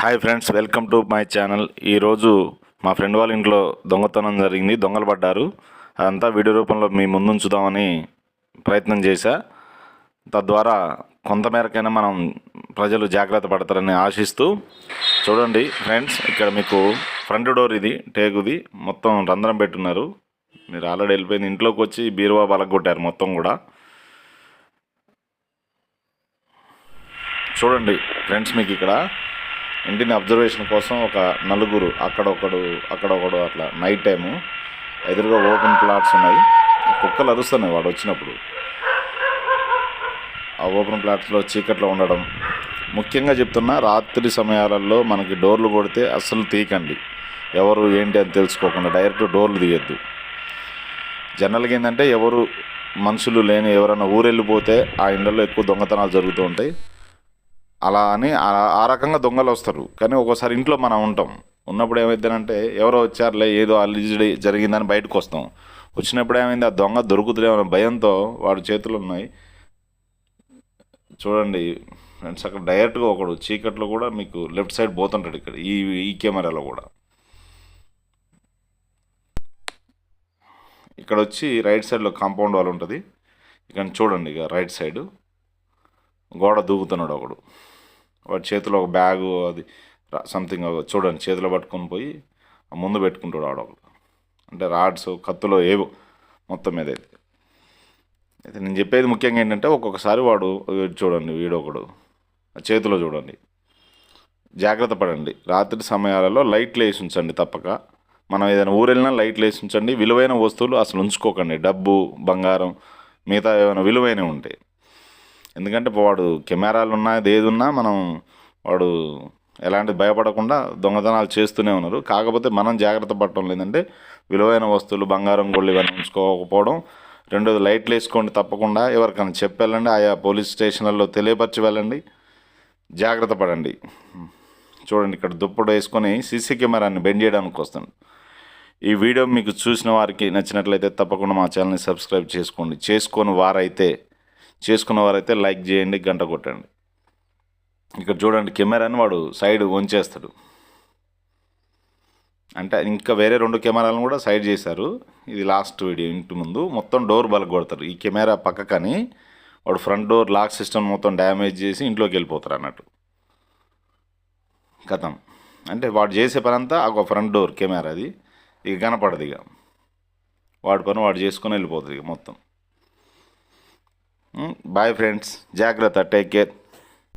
Hi friends welcome to my channel ఈరోజు మా friend వాళ్ళ ఇంట్లో దొంగతనం జరిగింది దొంగలు పడ్డారు. అదంతా వీడియో రూపంలో మీ ముందుంచుదామని ప్రయత్నం చేశా. తద్వారా కొంతమేరకైనా మనం ప్రజలు జాగ్రత్త పడతారని ఆశిస్తూ చూడండి ఫ్రెండ్స్ ఇక్కడ మీకు ఫ్రంట్ డోర్ ఇది టేకుది మొత్తం రంధ్రం పెట్టున్నారు. మీరు ఆల్రెడీ వెళ్ళిపోయింది ఇంట్లోకి వచ్చి బీరువా బలగొట్టారు మొత్తం కూడా. చూడండి ఫ్రెండ్స్ మీకు ఇక్కడ ఇంటిని అబ్జర్వేషన్ కోసం ఒక నలుగురు అక్కడ ఒకడు అక్కడ ఒకడు అట్లా నైట్ టైము. ఎదురుగా ఓపెన్ ప్లాట్స్ ఉన్నాయి. కుక్కలు అరుస్తున్నాయి వాడు వచ్చినప్పుడు. ఆ ఓపెన్ ప్లాట్స్లో చీకట్లో ఉండడం. ముఖ్యంగా చెప్తున్నా రాత్రి సమయాలలో మనకి డోర్లు కొడితే అస్సలు తీయకండి. ఎవరు ఏంటి అని తెలుసుకోకుండా డైరెక్ట్ డోర్లు తీయద్దు. జనరల్గా ఏంటంటే ఎవరు మనుషులు లేని ఎవరైనా ఊరెళ్ళిపోతే ఆ ఇళ్ళల్లో ఎక్కువ దొంగతనాలు జరుగుతూ ఉంటాయి. అలా అని ఆ- రకంగా దొంగలు వస్తారు. కానీ ఒక్కోసారి ఇంట్లో మనం ఉంటాం. ఉన్నప్పుడు ఏమైందంటే ఎవరో వచ్చారులే ఏదో అలిజిడి జరిగిందని బయటకు వస్తాం. వచ్చినప్పుడు ఏమైంది? ఆ దొంగ దొరుకుతుందేమో భయంతో వాడి చేతులు ఉన్నాయి. చూడండి ఫ్రెండ్స్ అక్కడ డైరెక్ట్గా ఒకడు చీకట్లో కూడా మీకు లెఫ్ట్ సైడ్ పోతుంటాడు ఇక్కడ ఈ ఈ కెమెరాలో కూడా. ఇక్కడ వచ్చి రైట్ సైడ్లో కాంపౌండ్ వాల్ ఉంటుంది. ఇక్కడ చూడండి ఇక రైట్ సైడు. గోడ దూకుతున్నాడు ఒకడు. వాడి చేతిలో ఒక బ్యాగు అది సంథింగ్ చూడండి చేతిలో పట్టుకొని పోయి ముందు పెట్టుకుంటాడు ఆడొకడు అంటే రాడ్స్ కత్తులో ఏవో మొత్తం మీద అయితే. అయితే నేను చెప్పేది ముఖ్యంగా ఏంటంటే ఒక్కొక్కసారి వాడు వీడు చూడండి వీడొకడు ఆ చేతిలో చూడండి. జాగ్రత్త పడండి. రాత్రి సమయాలలో లైట్లు వేసి ఉంచండి తప్పక. మనం ఏదైనా ఊరు వెళ్ళినా లైట్లు వేసి ఉంచండి. విలువైన వస్తువులు అసలు ఉంచుకోకండి. డబ్బు బంగారం మిగతా ఏమైనా విలువైనవి ఉంటాయి ఎందుకంటే వాడు కెమెరాలు ఉన్నా ఏది ఉన్నా మనం వాడు ఎలాంటి భయపడకుండా దొంగతనాలు చేస్తూనే ఉన్నారు. కాకపోతే మనం జాగ్రత్త పడటం లేదంటే విలువైన వస్తువులు బంగారం గోళ్ళు ఇవన్నీ ఉంచుకోకపోవడం రెండోది లైట్లు వేసుకోండి తప్పకుండా. ఎవరికైనా చెప్పి వెళ్ళండి ఆయా పోలీస్ స్టేషన్లలో తెలియపరిచి వెళ్ళండి. జాగ్రత్త పడండి. చూడండి ఇక్కడ దుప్పటి వేసుకొని సీసీ కెమెరాని బెండ్ చేయడానికి వస్తుంది ఈ వీడియో మీకు చూసిన వారికి నచ్చినట్లయితే తప్పకుండా మా ఛానల్ని సబ్స్క్రైబ్ చేసుకోండి. చేసుకొని వారైతే చేసుకున్న వారైతే లైక్ చేయండి గంట కొట్టండి. ఇక్కడ చూడండి కెమెరాని వాడు సైడ్ వంచేస్తాడు. అంటే ఇంకా వేరే రెండు కెమెరాలను కూడా సైడ్ చేశారు. ఇది లాస్ట్ వీడియో ఇంటి ముందు. మొత్తం డోర్ బలగ కొడతారు ఈ కెమెరా పక్కకని వాడు ఫ్రంట్ డోర్ లాక్ సిస్టమ్ మొత్తం డ్యామేజ్ చేసి ఇంట్లోకి వెళ్ళిపోతారు అన్నట్టు. కథం. అంటే వాడు చేసే పని అంతా ఒక ఫ్రంట్ డోర్ కెమెరా అది ఇక కనపడదు ఇక. వాడి పని వాడు చేసుకొని వెళ్ళిపోతుంది ఇక మొత్తం. బాయ్ ఫ్రెండ్స్ జాగ్రత్త టేక్ కేర్